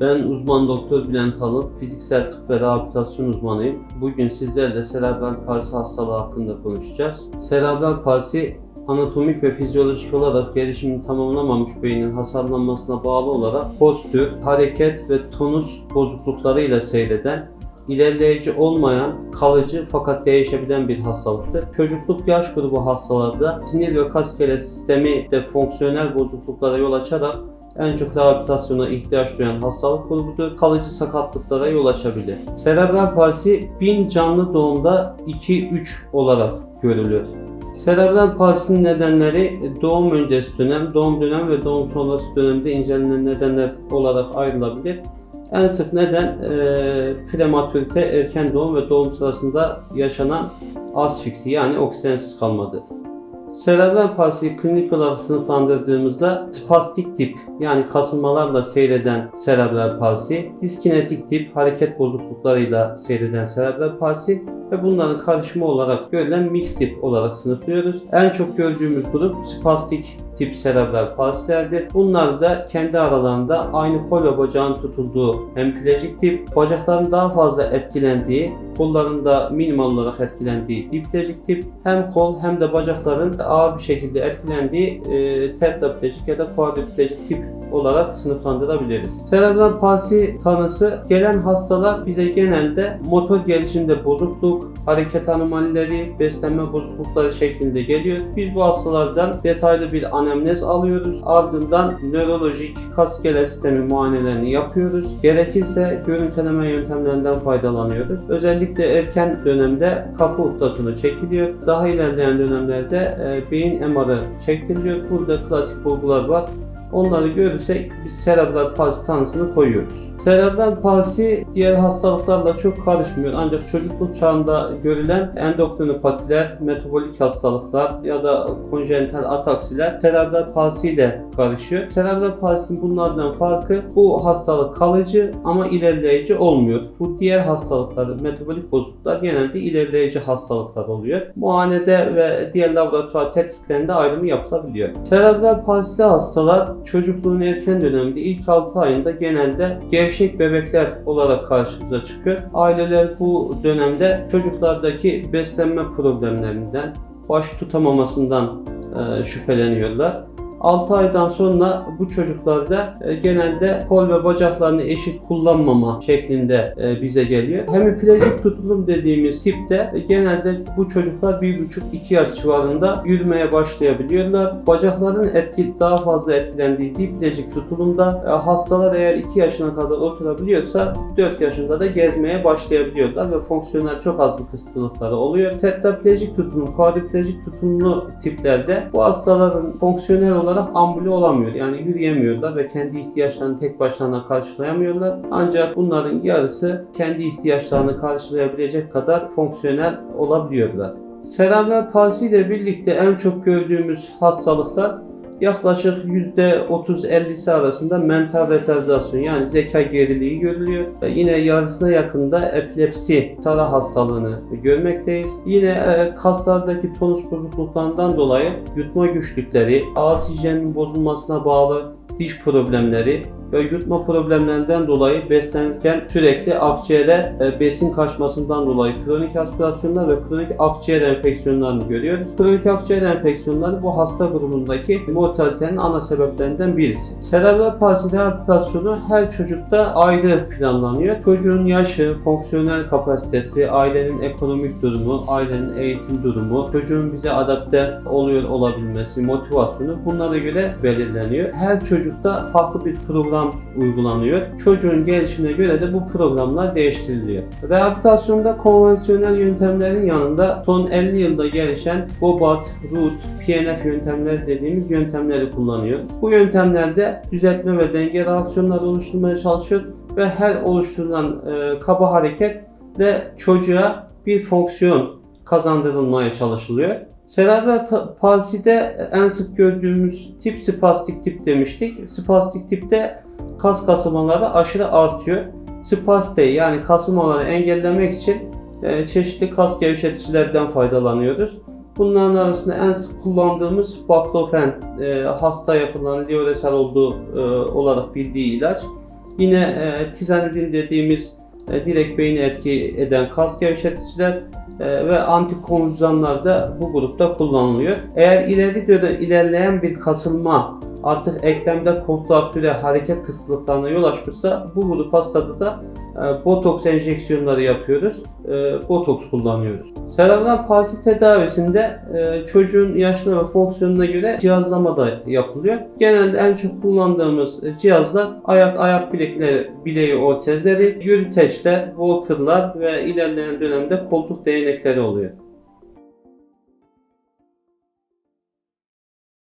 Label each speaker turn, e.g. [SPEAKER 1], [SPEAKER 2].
[SPEAKER 1] Ben uzman doktor Bülent Alın, fiziksel tıp ve rehabilitasyon uzmanıyım. Bugün sizlerle serebral palsi hastalığı hakkında konuşacağız. Serebral palsi anatomik ve fizyolojik olarak gelişimini tamamlamamış beynin hasarlanmasına bağlı olarak postür, hareket ve tonus bozukluklarıyla seyreden ilerleyici olmayan, kalıcı fakat değişebilen bir hastalıktır. Çocukluk yaş grubu hastalarda sinir ve kas sistemi de fonksiyonel bozukluklara yol açarak en çok rehabilitasyona ihtiyaç duyan hastalık grubudur. Kalıcı sakatlıklara yol açabilir. Serebral palsi 1000 canlı doğumda 2-3 olarak görülür. Serebral palsinin nedenleri doğum öncesi dönem, doğum dönem ve doğum sonrası dönemde incelenen nedenler olarak ayrılabilir. En sık neden e, prematürite, erken doğum ve doğum sırasında yaşanan asfiksi yani oksijensiz kalmadır. Serebral palsiyi klinik olarak sınıflandırdığımızda spastik tip yani kasılmalarla seyreden serebral palsi, diskinetik tip hareket bozukluklarıyla seyreden serebral palsi ve bunların karışımı olarak görülen mix tip olarak sınıflıyoruz. En çok gördüğümüz grup spastik tip serebral palsilerdir. Bunlar da kendi aralarında aynı kol ve bacağın tutulduğu hemipleji tip, bacakların daha fazla etkilendiği, kolların da minimal olarak etkilendiği diplejik tip, hem kol hem de bacakların ağır bir şekilde etkilendiği e, tetraplejik ya da quadriplejik tip olarak sınıflandırabiliriz. Serebral palsi tanısı gelen hastalar bize genelde motor gelişimde bozukluk, hareket anomalileri, beslenme bozuklukları şeklinde geliyor. Biz bu hastalardan detaylı bir anemnez alıyoruz. Ardından nörolojik kas iskelet sistemi muayenelerini yapıyoruz. Gerekirse görüntüleme yöntemlerinden faydalanıyoruz. Özellikle erken dönemde kafa ultrasonu çekiliyor. Daha ilerleyen dönemlerde e, beyin MR'ı çektiriliyor. Burada klasik bulgular var. Onları görürsek biz serebral palsi tanısını koyuyoruz. Serebral palsi diğer hastalıklarla çok karışmıyor ancak çocukluk çağında görülen endokrinopatiler, metabolik hastalıklar ya da konjenital ataksiler serebral palsi ile karışıyor. Serebral palsinin bunlardan farkı bu hastalık kalıcı ama ilerleyici olmuyor. Bu diğer hastalıklar, metabolik bozukluklar genelde ilerleyici hastalıklar oluyor. Muayenede ve diğer laboratuvar tetkiklerinde ayrımı yapılabiliyor. Serebral palsili hastalar çocukluğun erken döneminde ilk 6 ayında genelde gevşek bebekler olarak karşımıza çıkıyor. Aileler bu dönemde çocuklardaki beslenme problemlerinden, baş tutamamasından e, şüpheleniyorlar. 6 aydan sonra bu çocuklarda e, genelde kol ve bacaklarını eşit kullanmama şeklinde e, bize geliyor. Hemiplejik tutulum dediğimiz tipte e, genelde bu çocuklar 1,5-2 yaş civarında yürümeye başlayabiliyorlar. Bacakların etki, daha fazla etkilendiği diplejik tutulumda hastalar eğer 2 yaşına kadar oturabiliyorsa 4 yaşında da gezmeye başlayabiliyorlar ve fonksiyonel çok az bir kısıtlılıkları oluyor. Tetraplejik tutulum, quadriplejik tutumlu tiplerde bu hastaların fonksiyonel olarak ambule olamıyor. Yani yürüyemiyorlar ve kendi ihtiyaçlarını tek başlarına karşılayamıyorlar. Ancak bunların yarısı kendi ihtiyaçlarını karşılayabilecek kadar fonksiyonel olabiliyorlar. Serebral palsi ile birlikte en çok gördüğümüz hastalıklar yaklaşık %30-50'si arasında mental retardasyon yani zeka geriliği görülüyor. Yine yarısına yakında epilepsi sarı hastalığını görmekteyiz. Yine e, kaslardaki tonus bozukluklarından dolayı yutma güçlükleri, ağız hijyeninin bozulmasına bağlı diş problemleri ve yutma problemlerinden dolayı beslenirken sürekli akciğere e, besin kaçmasından dolayı kronik aspirasyonlar ve kronik akciğer enfeksiyonlarını görüyoruz. Kronik akciğer enfeksiyonları bu hasta grubundaki mortalitenin ana sebeplerinden birisi. Serebral palsi rehabilitasyonu her çocukta ayrı planlanıyor. Çocuğun yaşı, fonksiyonel kapasitesi, ailenin ekonomik durumu, ailenin eğitim durumu, çocuğun bize adapte oluyor olabilmesi, motivasyonu bunlara göre belirleniyor. Her çocukta farklı bir program uygulanıyor. Çocuğun gelişimine göre de bu programlar değiştiriliyor. Rehabilitasyonda konvansiyonel yöntemlerin yanında son 50 yılda gelişen BOBAT, RUT, PNF yöntemleri dediğimiz yöntemleri kullanıyoruz. Bu yöntemlerde düzeltme ve denge reaksiyonları oluşturmaya çalışıyor ve her oluşturulan e, kaba hareketle çocuğa bir fonksiyon kazandırılmaya çalışılıyor. Serebral palside en sık gördüğümüz tip spastik tip demiştik. Spastik tipte kas kasılmaları aşırı artıyor. Spasteyi yani kasılmaları engellemek için e, çeşitli kas gevşeticilerden faydalanıyoruz. Bunların arasında en sık kullandığımız baklofen, e, hasta yapılan liyoresal olduğu e, olarak bildiği ilaç. Yine e, tizanidin dediğimiz e, direkt beyni etki eden kas gevşeticiler e, ve antikonvulsiyonlar da bu grupta kullanılıyor. Eğer ileri dönem ilerleyen bir kasılma artık eklemde kontraktüre hareket kısıtlıklarına yol açmışsa bu grup hastada da e, botoks enjeksiyonları yapıyoruz. E, botoks kullanıyoruz. Serebral palsi tedavisinde e, çocuğun yaşına ve fonksiyonuna göre cihazlama da yapılıyor. Genelde en çok kullandığımız cihazlar ayak ayak bilekleri, bileği ortezleri, yürüteçler, walkerlar ve ilerleyen dönemde koltuk değnekleri oluyor.